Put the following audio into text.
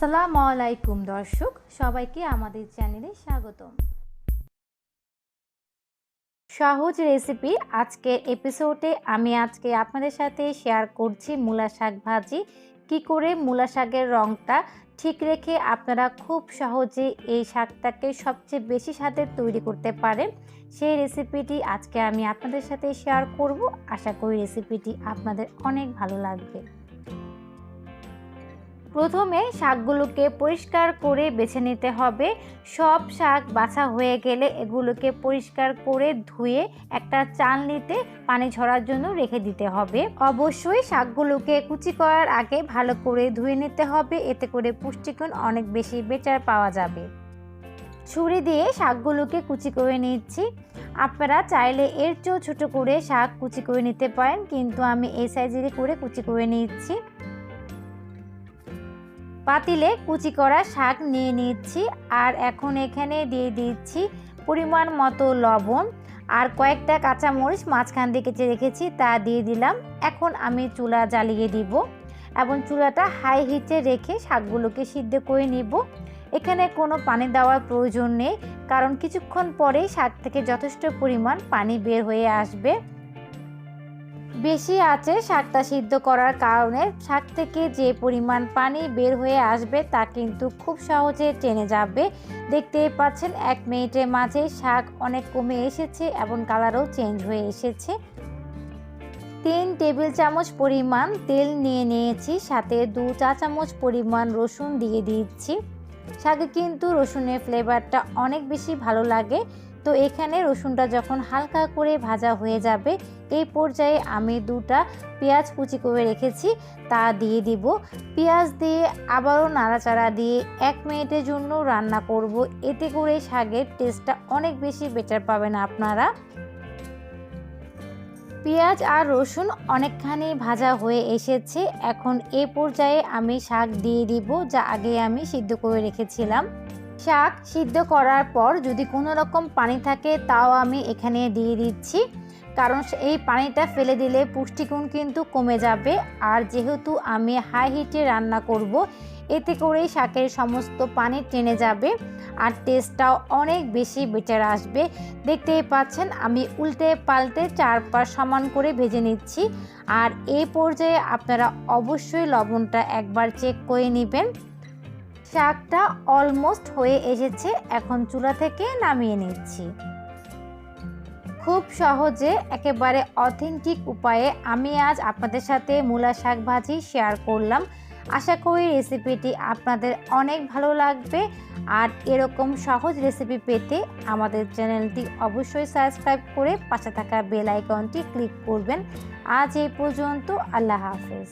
আসসালামু আলাইকুম দর্শক। সবাইকে আমাদের চ্যানেলে স্বাগতম। সহজ রেসিপি আজকের এপিসোডে আমি আজকে আপনাদের সাথে শেয়ার করছি মূলা শাক ভাজি। কি করে মূলা শাকের রঙটা ঠিক রেখে আপনারা খুব সহজে এই শাকটাকে সবচেয়ে বেশি স্বাদের তৈরি করতে পারেন, সেই রেসিপিটি আজকে আমি আপনাদের সাথে শেয়ার করব। আশা করি রেসিপিটি আপনাদের অনেক ভালো লাগবে। প্রথমে শাকগুলোকে পরিষ্কার করে বেছে নিতে হবে। সব শাক বাছা হয়ে গেলে এগুলোকে পরিষ্কার করে ধুয়ে একটা চালনিতে পানি ঝরার জন্য রেখে দিতে হবে। অবশ্যই শাকগুলোকে কুচি করার আগে ভালো করে ধুয়ে নিতে হবে। এতে করে পুষ্টিগুণ অনেক বেশি বেটার পাওয়া যাবে। ছুরি দিয়ে শাকগুলোকে কুচি করে নিচ্ছি। আপনারা চাইলে এর চেয়েও ছোটো করে শাক কুচি করে নিতে পারেন, কিন্তু আমি এই সাইজেরই করে কুচি করে নিচ্ছি। পাতিলে কুচি করা শাক নিয়ে নিচ্ছি। আর এখন এখানে দিয়ে দিচ্ছি পরিমাণ মতো লবণ। আর কয়েকটা কাঁচামরিচ মাঝখান দিয়ে কেটে রেখেছি তা দিয়ে দিলাম। এখন আমি চুলা জ্বালিয়ে দিব এবং চুলাটা হাই হিটে রেখে শাকগুলোকে সিদ্ধ করে নিব। এখানে কোনো পানি দেওয়ার প্রয়োজন নেই, কারণ কিছুক্ষণ পরেই শাক থেকে যথেষ্ট পরিমাণ পানি বের হয়ে আসবে। বেশি আছে শাকটা সিদ্ধ করার কারণে। শাক থেকে যে পরিমাণ পানি বের হয়ে আসবে তা কিন্তু খুব সহজে টেনে যাবে। দেখতেই পাচ্ছেন, এক মিনিটের মাঝে শাক অনেক কমে এসেছে এবং কালারও চেঞ্জ হয়ে এসেছে। তিন টেবিল চামচ পরিমাণ তেল নিয়ে নিয়েছি, সাথে দু চা চামচ পরিমাণ রসুন দিয়ে দিচ্ছি। শাকে কিন্তু রসুনের ফ্লেভারটা অনেক বেশি ভালো লাগে। তো এখানে রসুনটা যখন হালকা করে ভাজা হয়ে যাবে, এই পর্যায়ে আমি দুটা পেঁয়াজ কুচি করে রেখেছি, তা দিয়ে দিব। পেঁয়াজ দিয়ে আবারও নাড়াচাড়া দিয়ে এক মিনিটের জন্য রান্না করব। এতে করে শাকের টেস্টটা অনেক বেশি বেটার পাবেন আপনারা। পেঁয়াজ আর রসুন অনেকখানি ভাজা হয়ে এসেছে। এখন এ পর্যায়ে আমি শাক দিয়ে দিব, যা আগে আমি সিদ্ধ করে রেখেছিলাম। শাক সিদ্ধ করার পর যদি কোনো রকম পানি থাকে, তাও আমি এখানে দিয়ে দিচ্ছি। কারণ এই পানিটা ফেলে দিলে পুষ্টিগুণ কিন্তু কমে যাবে। আর যেহেতু আমি হাই হিটে রান্না করব, এতে করেই শাকের সমস্ত পানি টেনে যাবে আর টেস্টটাও অনেক বেশি বেটার আসবে। দেখতেই পাচ্ছেন, আমি উল্টে পাল্টে চারপাশ সমান করে ভেজে নিচ্ছি। আর এই পর্যায়ে আপনারা অবশ্যই লবণটা একবার চেক করে নেবেন। শাকটা অলমোস্ট হয়ে এসেছে। এখন চুলা থেকে নামিয়ে নিচ্ছি। খুব সহজে একেবারে অথেন্টিক উপায়ে আমি আজ আপনাদের সাথে মূলা শাক ভাজি শেয়ার করলাম। আশা করি রেসিপিটি আপনাদের অনেক ভালো লাগবে। আর এরকম সহজ রেসিপি পেতে আমাদের চ্যানেলটি অবশ্যই সাবস্ক্রাইব করে পাশে থাকা বেল আইকনটি ক্লিক করবেন। আজ এই পর্যন্ত আল্লাহ হাফেজ।